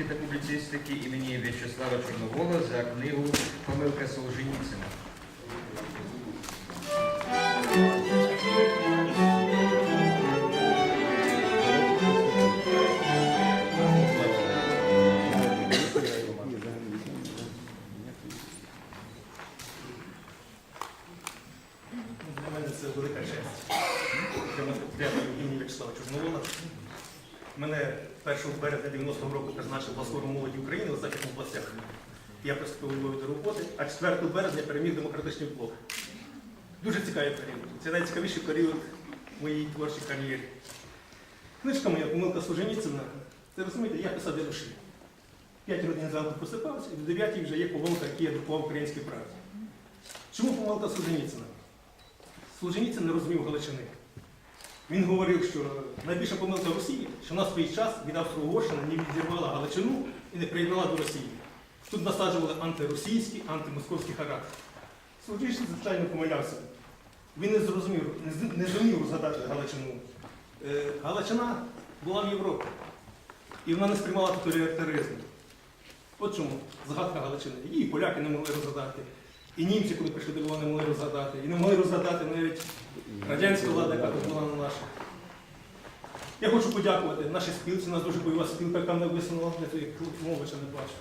журналістики та публіцистики імені В'ячеслава Чорновола за книгу Помилка Солженіцина. Для мене це велика честь. Для В'ячеслава Чорновола. Мене 1 березня 90-го року призначив Басфорум молоді України у Західних областях. Я приступив до роботи, а 4 березня переміг демократичний блок. Дуже цікавий період. Це найцікавіший період моїй творчій кар'єрі. Книжка моя помилка Солженіцина. Це розумієте, я писав для душі. П'ять годин зранку просипався, і в 9 вже є колонка, яку я друкував українській правді. Чому помилка Солженіцина? Солженіцин не розумів Галичини. Він говорив, що найбільша помилка Росії, що на свій час від Австро-Угорщини не відірвала Галичину і не приєднала до Росії. Тут насаджували антиросійський, антимосковський характер. Солженіцин, звичайно, помилявся. Він не зрозумів, не зумів згадати Галичину. Е, Галичина була в Європі. І вона не сприймала тоталітаризм. От чому згадка Галичини. Її поляки не могли розгадати. І німці, коли прийшли до Львова, не могли розгадати. І не могли розгадати навіть радянська влада, яка тут була на наша. Я хочу подякувати нашій спілці, у нас дуже бойова спілка, яка мене висунула, я тут Климовича не бачу.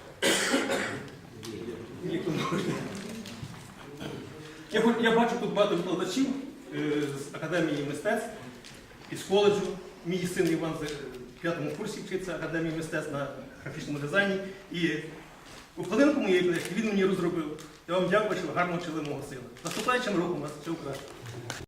Я, я бачу тут багато викладачів е, з Академії мистецтв, із коледжу. Мій син Іван в п'ятому курсі вчиться Академії мистецтв на графічному дизайні. І у вкладинку моєї книжки він мені розробив. Я вам дякую, що гарно вчили мого сина. Наступаючим роком вас все краще.